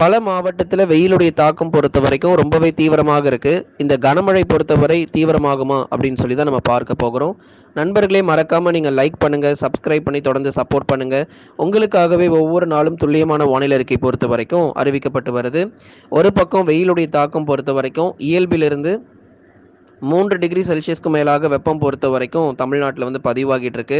பல மாவட்டத்தில் வெயிலுடைய தாக்கம் பொறுத்த வரைக்கும் ரொம்பவே தீவிரமாக இருக்குது இந்த கனமழை பொறுத்தவரை தீவிரமாகுமா அப்படின்னு சொல்லி தான் நம்ம பார்க்க போகிறோம். நண்பர்களே மறக்காமல் நீங்கள் லைக் பண்ணுங்கள் சப்ஸ்கிரைப் பண்ணி தொடர்ந்து சப்போர்ட் பண்ணுங்கள் உங்களுக்காகவே ஒவ்வொரு நாளும் துல்லியமான வானிலை அறிக்கை பொறுத்த வரைக்கும் அறிவிக்கப்பட்டு வருது. ஒரு பக்கம் வெயிலுடைய தாக்கம் பொறுத்த வரைக்கும் இயல்பிலிருந்து மூன்று டிகிரி செல்சியஸ்க்கு மேலாக வெப்பம் பொறுத்த வரைக்கும் தமிழ்நாட்டில் வந்து பதிவாகிட்டு இருக்கு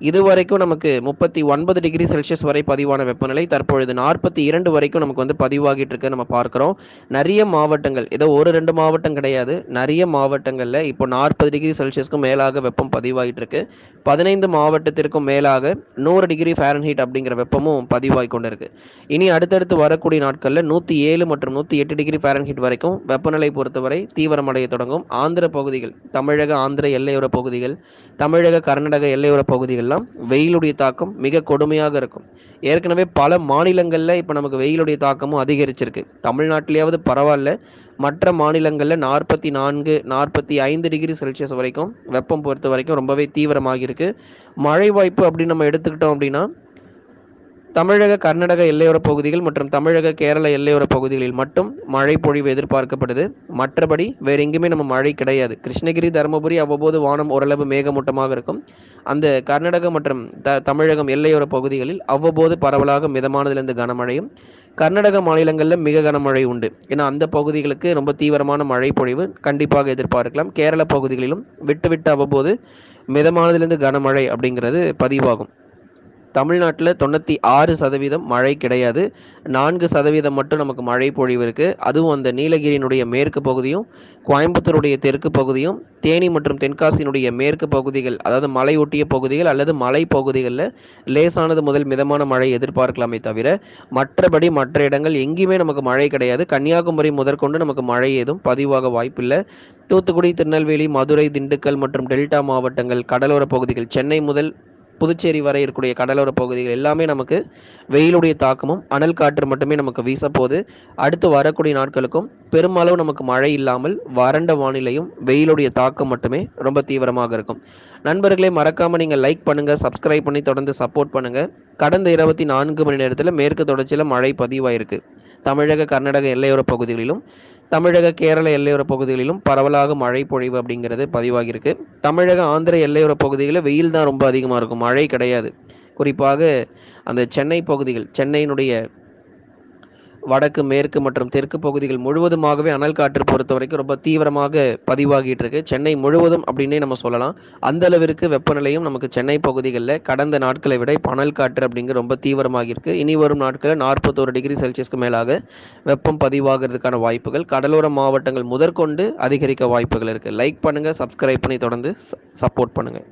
இது வரைக்கும் நமக்கு முப்பத்தி ஒன்பது டிகிரி செல்சியஸ் வரை பதிவான வெப்பநிலை தற்பொழுது நாற்பத்தி இரண்டு வரைக்கும் நமக்கு வந்து பதிவாகிட்டு இருக்கு நம்ம பார்க்குறோம். நிறைய மாவட்டங்கள் ஏதோ ஒரு ரெண்டு மாவட்டம் கிடையாது நிறைய மாவட்டங்களில் இப்போ நாற்பது டிகிரி செல்சியஸ்க்கும் மேலாக வெப்பம் பதிவாகிட்டு இருக்கு பதினைந்து மாவட்டத்திற்கும் மேலாக நூறு டிகிரி ஃபேரன்ஹீட் அப்படிங்கிற வெப்பமும் பதிவாகி கொண்டிருக்கு. இனி அடுத்தடுத்து வரக்கூடிய நாட்களில் நூற்றி ஏழு மற்றும் நூற்றி எட்டு டிகிரி ஃபேரன்ஹீட் வரைக்கும் வெப்பநிலை பொறுத்தவரை தீவிரமடைய தொடங்கும். ஆந்திர ஆந்திர பகுதிகள் தமிழக ஆந்திர எல்லையோர பகுதிகள் தமிழக கர்நாடக எல்லையோர பகுதிகள்லாம் வெயிலுடைய தாக்கம் மிக கொடுமையாக இருக்கும். ஏற்கனவே பல மாநிலங்களில் இப்போ நமக்கு வெயிலுடைய தாக்கமும் அதிகரிச்சிருக்கு. தமிழ்நாட்டிலேயாவது பரவாயில்ல மற்ற மாநிலங்களில் நாற்பத்தி நான்கு நாற்பத்தி ஐந்து டிகிரி செல்சியஸ் வரைக்கும் வெப்பம் பொறுத்த வரைக்கும் ரொம்பவே தீவிரமாகிருக்கு மழை வாய்ப்பு அப்படின்னு நம்ம எடுத்துக்கிட்டோம் அப்படின்னா தமிழக கர்நாடக எல்லையோர பகுதிகள் மற்றும் தமிழக கேரள எல்லையோர பகுதிகளில் மட்டும் மழை பொழிவு எதிர்பார்க்கப்படுது. மற்றபடி வேறு எங்குமே நம்ம மழை கிடையாது. கிருஷ்ணகிரி தருமபுரி அவ்வப்போது வானம் ஓரளவு மேகமூட்டமாக இருக்கும். அந்த கர்நாடக மற்றும் த தமிழகம் எல்லையோர பகுதிகளில் அவ்வப்போது பரவலாக மிதமானதிலிருந்து கனமழையும் கர்நாடக மாநிலங்களில் மிக கனமழை உண்டு. ஏன்னா அந்த பகுதிகளுக்கு ரொம்ப தீவிரமான மழை பொழிவு கண்டிப்பாக எதிர்பார்க்கலாம். கேரள பகுதிகளிலும் விட்டு விட்டு அவ்வப்போது மிதமானதிலிருந்து கனமழை அப்படிங்கிறது பதிவாகும். தமிழ்நாட்டில் தொண்ணூற்றி ஆறு சதவீதம் மழை கிடையாது. நான்கு சதவீதம் மட்டும் நமக்கு மழை பொழிவு இருக்குது அதுவும் அந்த நீலகிரியினுடைய மேற்கு பகுதியும் கோயம்புத்தூருடைய தெற்கு பகுதியும் தேனி மற்றும் தென்காசியினுடைய மேற்கு பகுதிகள் அதாவது மலை ஒட்டிய பகுதிகள் அல்லது மலை பகுதிகளில் லேசானது முதல் மிதமான மழை எதிர்பார்க்கலாமே தவிர மற்றபடி மற்ற இடங்கள் எங்கேயுமே நமக்கு மழை கிடையாது. கன்னியாகுமரி முதற்கொண்டு நமக்கு மழை ஏதும் பதிவாக வாய்ப்பில்லை. தூத்துக்குடி திருநெல்வேலி மதுரை திண்டுக்கல் மற்றும் டெல்டா மாவட்டங்கள் கடலோர பகுதிகள் சென்னை முதல் புதுச்சேரி வரை இருக்கக்கூடிய கடலோர பகுதிகள் எல்லாமே நமக்கு வெயிலுடைய தாக்கமும் அனல் காற்று மட்டுமே நமக்கு வீசப்போகுது. அடுத்து வரக்கூடிய நாட்களுக்கும் பெருமளவு நமக்கு மழை இல்லாமல் வறண்ட வானிலையும் வெயிலுடைய தாக்கம் மட்டுமே ரொம்ப தீவிரமாக இருக்கும். நண்பர்களே மறக்காமல் நீங்கள் லைக் பண்ணுங்கள் சப்ஸ்கிரைப் பண்ணி தொடர்ந்து சப்போர்ட் பண்ணுங்கள் கடந்த இருபத்தி நான்கு மணி நேரத்தில் மேற்கு தொடர்ச்சியில் மழை பதிவாயிருக்கு. தமிழக கர்நாடக எல்லையோர பகுதிகளிலும் தமிழக கேரள எல்லையோர பகுதிகளிலும் பரவலாக மழை பொழிவு அப்படிங்கிறது பதிவாகியிருக்கு. தமிழக ஆந்திர எல்லையோர பகுதிகளில் வெயில் தான் ரொம்ப அதிகமாக இருக்கும். மழை கிடையாது. குறிப்பாக அந்த சென்னை பகுதிகள் சென்னையினுடைய வடக்கு மேற்கு மற்றும் தெற்கு பகுதிகள் முழுவதுமாகவே அனல் காற்று பொறுத்த வரைக்கும் ரொம்ப தீவிரமாக பதிவாகிட்டு இருக்கு சென்னை முழுவதும் அப்படின்னே நம்ம சொல்லலாம். அந்த அளவிற்கு வெப்பநிலையும் நமக்கு சென்னை பகுதிகளில் கடந்த நாட்களை விட இப்போ அனல் காற்று அப்படிங்கிற ரொம்ப தீவிரமாக இருக்கு இனி வரும் நாட்களில் நாற்பத்தோரு டிகிரி செல்சியஸ்க்கு மேலாக வெப்பம் பதிவாகிறதுக்கான வாய்ப்புகள் கடலோர மாவட்டங்கள் முதற்கொண்டு அதிகரிக்க வாய்ப்புகள் இருக்கு. லைக் பண்ணுங்க சப்ஸ்கிரைப் பண்ணி தொடர்ந்து சப்போர்ட் பண்ணுங்க.